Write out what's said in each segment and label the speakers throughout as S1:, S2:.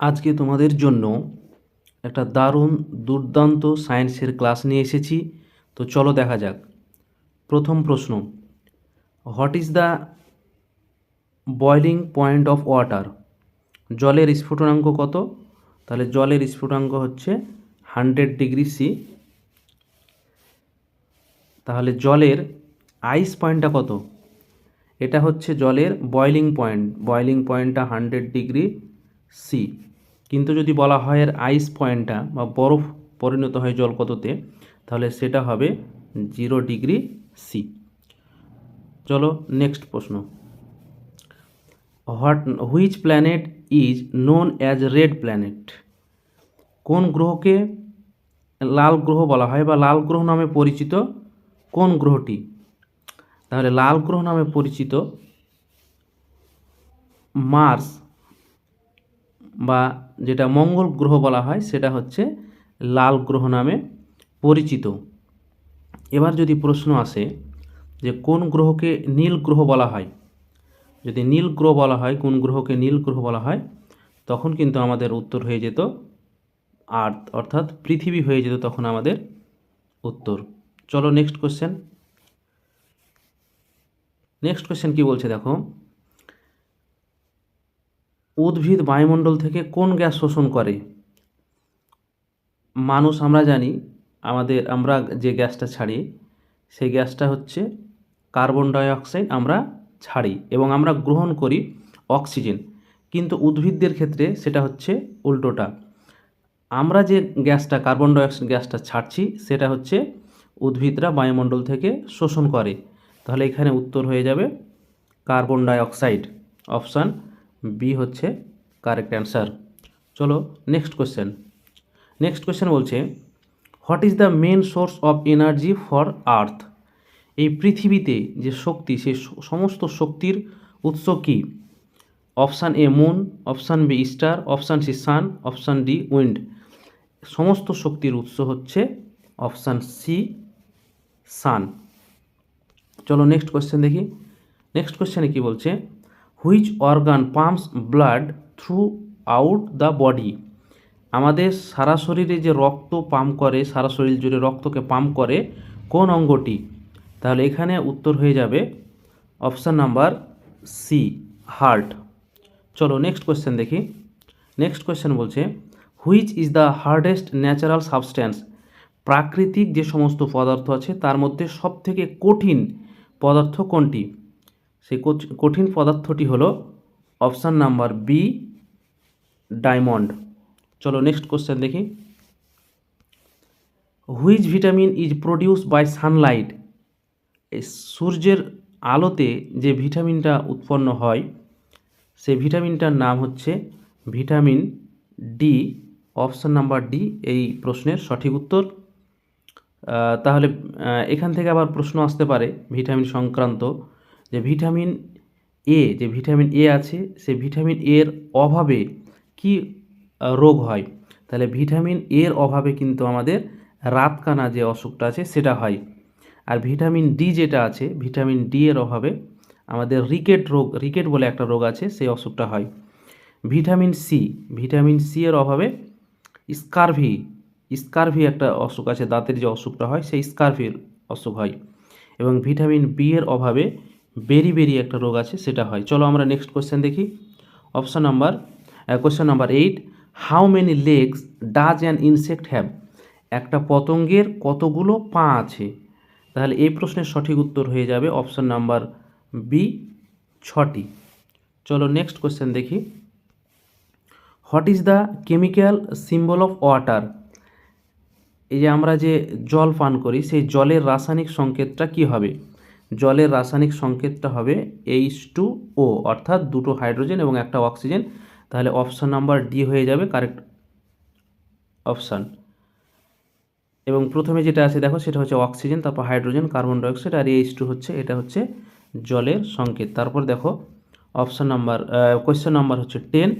S1: আজকে তোমাদের জন্য একটা দারুণ দুর্দান্ত সায়েন্সের ক্লাস নিয়ে এসেছি। তো চলো দেখা যাক। প্রথম প্রশ্ন, what is the boiling point of water? জলের স্ফুটনাঙ্ক কত? তাহলে জলের স্ফুটনাঙ্ক হচ্ছে হান্ড্রেড ডিগ্রি সি। তাহলে জলের আইস পয়েন্টটা কত? এটা হচ্ছে জলের বয়লিং পয়েন্ট। বয়লিং পয়েন্টটা হান্ড্রেড ডিগ্রি সি। কিন্তু যদি বলা হয় এর আইস পয়েন্টটা বা বরফ পরিণত হয় জল কততে তাহলে সেটা হবে জিরো ডিগ্রি সি চলো নেক্সট প্রশ্ন। What which planet is known as red planet কোন গ্রহকে লাল গ্রহ বলা হয় বা লাল গ্রহ নামে পরিচিত কোন গ্রহটি? তাহলে লাল গ্রহ নামে পরিচিত মার্স বা যেটা মঙ্গল গ্রহ বলা হয়, সেটা হচ্ছে লাল গ্রহ নামে পরিচিত। এবার যদি প্রশ্ন আসে যে কোন গ্রহকে নীল গ্রহ বলা হয়? যদি নীল গ্রহ বলা হয়, কোন গ্রহকে নীল গ্রহ বলা হয়, তখন কিন্তু আমাদের উত্তর হয়ে যেত আর্থ, অর্থাৎ পৃথিবী হয়ে যেত তখন আমাদের উত্তর। চলো নেক্সট কোশ্চেন নেক্সট কোশ্চেন কি বলছে দেখো? উদ্ভিদ বায়ুমণ্ডল থেকে কোন গ্যাস শোষণ করে? মানুষ আমরা জানি, আমাদের, আমরা যে গ্যাসটা ছাড়ি, সেই গ্যাসটা হচ্ছে কার্বন ডাইঅক্সাইড আমরা ছাড়ি এবং আমরা গ্রহণ করি অক্সিজেন। কিন্তু উদ্ভিদদের ক্ষেত্রে সেটা হচ্ছে উল্টোটা। আমরা যে গ্যাসটা, কার্বন ডাইঅক্সাইড গ্যাসটা ছাড়ছি, সেটা হচ্ছে উদ্ভিদরা বায়ুমণ্ডল থেকে শোষণ করে। তাহলে এখানে উত্তর হয়ে যাবে কার্বন ডাইঅক্সাইড, অপশান বি হচ্ছে কারেক্ট অ্যান্সার চলো নেক্সট কোশ্চেন নেক্সট কোশ্চেন বলছে what is the main source of energy for earth এই পৃথিবীতে যে শক্তি, সেই সমস্ত শক্তির উৎস কী? Option A moon option B star option C sun option D wind সমস্ত শক্তির উৎস হচ্ছে অপশান সি সান চলো নেক্সট কোয়েশ্চেন দেখি। নেক্সট কোয়েশ্চেনে কী বলছে which organ pumps blood throughout the body আমাদের সারা শরীরে যে রক্ত পাম্প করে, সারা শরীর জুড়ে রক্তকে পাম্প করে, কোন অঙ্গটি? তাহলে এখানে উত্তর হয়ে যাবে অপশান নাম্বার সি হার্ট চলো নেক্সট কোয়েশ্চেন দেখি। নেক্সট কোয়েশ্চেন বলছে which is the hardest natural substance প্রাকৃতিক যে সমস্ত পদার্থ আছে, তার মধ্যে সবথেকে কঠিন পদার্থ কোনটি? সেই কঠিন পদার্থটি হলো অপশান নাম্বার বি, ডায়মন্ড। চলো নেক্সট কোশ্চেন দেখি। Which vitamin is produce by sunlight? সূর্যের আলোতে যে ভিটামিনটা উৎপন্ন হয় সেই ভিটামিনটার নাম হচ্ছে vitamin D. Option number D, এই প্রশ্নের সঠিক উত্তর। তাহলে এখান থেকে আবার প্রশ্ন আসতে পারে, ভিটামিন সংক্রান্ত। যে ভিটামিন এ যে ভিটামিন এ আছে, সে ভিটামিন এর অভাবে কি রোগ হয়? তাহলে ভিটামিন এর অভাবে কিন্তু আমাদের রাতকানা যে অসুখটা আছে, সেটা হয়। আর ভিটামিন ডি যেটা আছে, ভিটামিন ডি এর অভাবে আমাদের রিকেট রোগ, রিকেট বলে একটা রোগ আছে, সেই অসুখটা হয়। ভিটামিন সি ভিটামিন সি এর অভাবে স্কারভি স্কারভি একটা অসুখ আছে, দাঁতের যে অসুখটা হয়, সেই স্কারভির অসুখ হয়। এবং ভিটামিন বি এর অভাবে বেরি বেরি একটা রোগ আছে, সেটা হয়। চলো আমরা নেক্সট কোয়েশ্চেন দেখি। Option number question number eight how many legs does an insect have একটা পতঙ্গের কতগুলো পা আছে? তাহলে এই প্রশ্নের সঠিক উত্তর হয়ে যাবে অপশান নাম্বার বি ছটি। চলো নেক্সট কোয়েশ্চেন দেখি। What is the chemical symbol of water এই যে আমরা যে জল পান করি, সেই জলের রাসায়নিক সংকেতটা কি হবে? জলের রাসায়নিক সংকেতটা হবে এইচ টু ও অর্থাৎ দুটো হাইড্রোজেন এবং একটা অক্সিজেন। তাহলে অপশান নাম্বার ডি হয়ে যাবে, কারেক্ট অপশান। এবং প্রথমে যেটা আছে, দেখো, সেটা হচ্ছে অক্সিজেন, তারপর হাইড্রোজেন, কার্বন ডাইঅক্সাইড, আর এইচ টু হচ্ছে, এটা হচ্ছে জলের সংকেত। তারপর দেখো, অপশান নাম্বার কোয়েশ্চেন নাম্বার হচ্ছে ten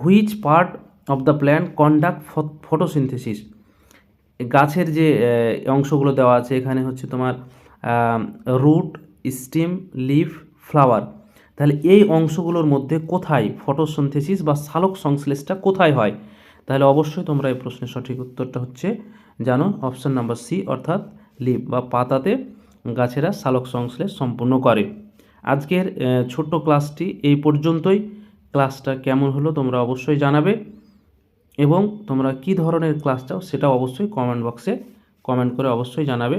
S1: which part of the plant conduct photosynthesis গাছের যে অংশগুলো দেওয়া আছে, এখানে হচ্ছে তোমার রুট স্টিম লিফ ফ্লাওয়ার তাহলে এই অংশগুলোর মধ্যে কোথায় ফটোসিনথেসিস বা সালোক সংশ্লেষটা কোথায় হয়? তাহলে অবশ্যই তোমরা এই প্রশ্নের সঠিক উত্তরটা হচ্ছে জানো অপশন নাম্বার সি অর্থাৎ লিপ বা পাতাতে গাছেরা সালোক সংশ্লেষ সম্পূর্ণ করে। আজকের ছোট্ট ক্লাসটি এই পর্যন্তই। ক্লাসটা কেমন হলো তোমরা অবশ্যই জানাবে। এবং তোমরা কি ধরনের ক্লাস চাও সেটা অবশ্যই কমেন্ট বক্সে কমেন্ট করে অবশ্যই জানাবে।